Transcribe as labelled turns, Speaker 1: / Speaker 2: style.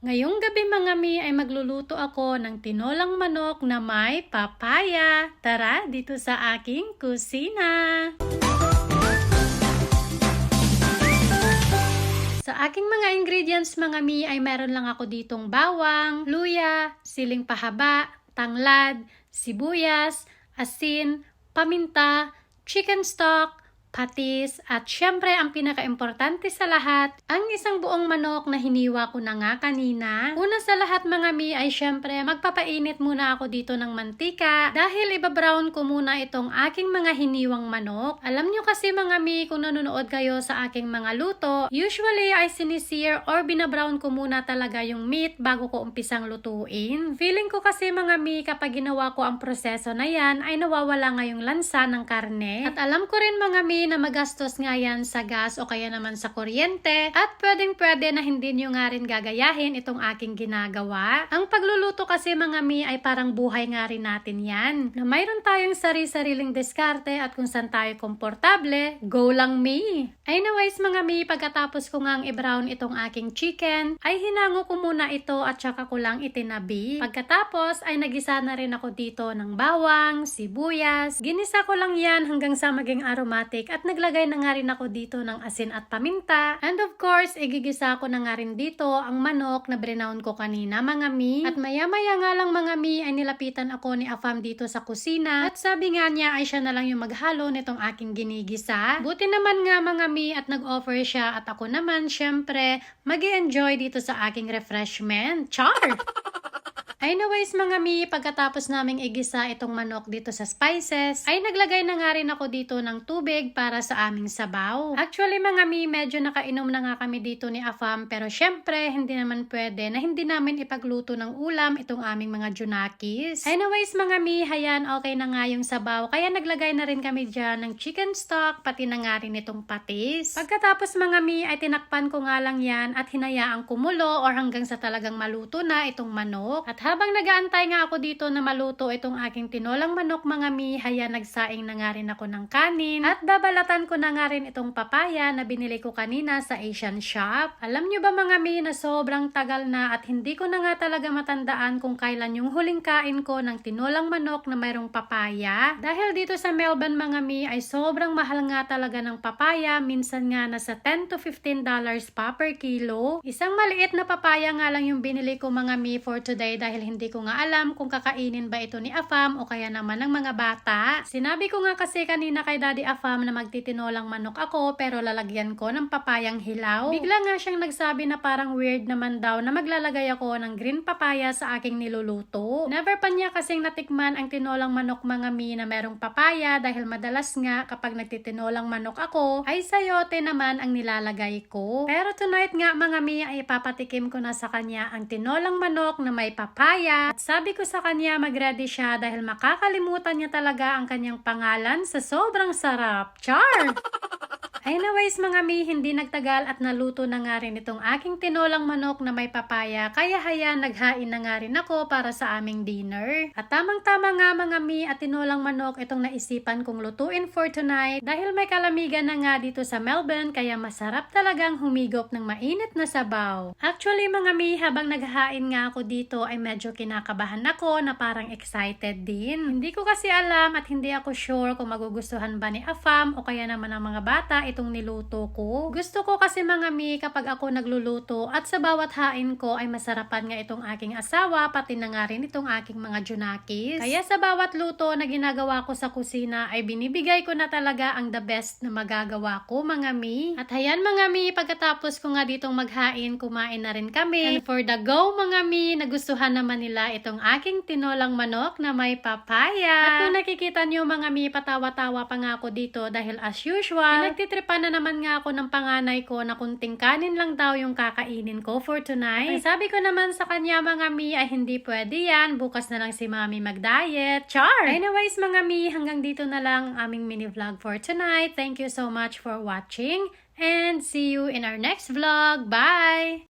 Speaker 1: Ngayong gabi mga mi ay magluluto ako ng tinolang manok na may papaya. Tara dito sa aking kusina. Sa aking mga ingredients mga mi ay meron lang ako ditong bawang, luya, siling pahaba, tanglad, sibuyas, asin, paminta, chicken stock, patis, at syempre ang pinaka-importante sa lahat, ang isang buong manok na hiniwa ko na nga kanina. Una sa lahat mga mi ay syempre magpapainit muna ako dito ng mantika dahil ibabrown ko muna itong aking mga hiniwang manok. Alam nyo kasi mga mi kung nanonood kayo sa aking mga luto, usually ay sinisir or binabrown ko muna talaga yung meat bago ko umpisang lutuin. Feeling ko kasi mga mi kapag ginawa ko ang proseso na yan ay nawawala nga yung lansa ng karne. At alam ko rin mga mi na magastos nga yan sa gas o kaya naman sa kuryente at pwedeng pwede na hindi nyo nga rin gagayahin itong aking ginagawa. Ang pagluluto kasi mga mi ay parang buhay nga rin natin yan. Na mayroon tayong sari-sariling diskarte at kung saan tayo komportable, go lang mi. Anyways mga mi, pagkatapos ko nga i-brown itong aking chicken, ay hinango ko muna ito at saka ko lang itinabi. Pagkatapos ay nagisa na rin ako dito ng bawang, sibuyas, ginisa ko lang yan hanggang sa maging aromatic at naglagay na nga rin ako dito ng asin at paminta. And of course, igigisa ko na nga rin dito ang manok na brinown ko kanina mga mi. At maya maya nga lang mga mi ay nilapitan ako ni Afam dito sa kusina at sabi nga niya ay siya na lang yung maghalo nitong aking ginigisa. Buti naman nga mga mi at nag-offer siya at ako naman syempre mag enjoy dito sa aking refreshment. Char! Anyways mga mi, pagkatapos naming igisa itong manok dito sa spices, ay naglagay na nga rin ako dito ng tubig para sa aming sabaw. Actually mga mi, medyo nakainom na nga kami dito ni Afam pero syempre hindi naman pwede na hindi namin ipagluto ng ulam itong aming mga junakis. Anyways mga mi, hayan okay na nga yung sabaw kaya naglagay na rin kami dyan ng chicken stock pati na nga rin itong patis. Pagkatapos mga mi ay tinakpan ko nga lang yan at hinayaang kumulo or hanggang sa talagang maluto na itong manok. At habang nagaantay nga ako dito na maluto itong aking tinolang manok mga mi, haya nagsaing na nga rin ako ng kanin at babalatan ko na nga rin itong papaya na binili ko kanina sa Asian shop. Alam nyo ba mga mi na sobrang tagal na at hindi ko na nga talaga matandaan kung kailan yung huling kain ko ng tinolang manok na mayroong papaya. Dahil dito sa Melbourne mga mi ay sobrang mahal nga talaga ng papaya, minsan nga nasa 10 to 15 dollars pa per kilo. Isang maliit na papaya nga lang yung binili ko mga mi for today dahil hindi ko nga alam kung kakainin ba ito ni Afam o kaya naman ng mga bata. Sinabi ko nga kasi kanina kay Daddy Afam na magtitinolang manok ako pero lalagyan ko ng papayang hilaw. Bigla nga siyang nagsabi na parang weird naman daw na maglalagay ako ng green papaya sa aking niluluto. Never pa niya kasing natikman ang tinolang manok mga mi na merong papaya dahil madalas nga kapag nagtitinolang manok ako ay sayote naman ang nilalagay ko. Pero tonight nga mga mi ay ipapatikim ko na sa kanya ang tinolang manok na may papaya papaya. At sabi ko sa kanya mag-ready siya dahil makakalimutan niya talaga ang kanyang pangalan sa sobrang sarap. Char! Anyways mga mi, hindi nagtagal at naluto na nga rin itong aking tinolang manok na may papaya kaya haya naghain na nga rin ako para sa aming dinner. At tamang-tama nga mga mi at tinolang manok itong naisipan kong lutuin for tonight dahil may kalamigan na nga dito sa Melbourne kaya masarap talagang humigop ng mainit na sabaw. Actually mga mi, habang naghahain nga ako dito ay medyo kinakabahan ako na parang excited din. Hindi ko kasi alam at hindi ako sure kung magugustuhan ba ni Afam o kaya naman ang mga bata itong niluto ko. Gusto ko kasi mga mi kapag ako nagluluto at sa bawat hain ko ay masarapan nga itong aking asawa pati na nga rin itong aking mga junakis. Kaya sa bawat luto na ginagawa ko sa kusina ay binibigay ko na talaga ang the best na magagawa ko mga mi. At hayan mga mi, pagkatapos ko nga ditong maghain, kumain na rin kami. And for the go mga mi, nagustuhan naman nila itong aking tinolang manok na may papaya. At kung nakikita nyo mga mi, patawa-tawa pa nga ako dito dahil as usual, nagtitripan na naman nga ako ng panganay ko na kunting kanin lang daw yung kakainin ko for tonight. Ay, sabi ko naman sa kanya mga mi ay hindi pwede yan. Bukas na lang si mami mag-diet. Char! Anyways mga mi, hanggang dito na lang ang aming mini vlog for tonight. Thank you so much for watching and see you in our next vlog. Bye!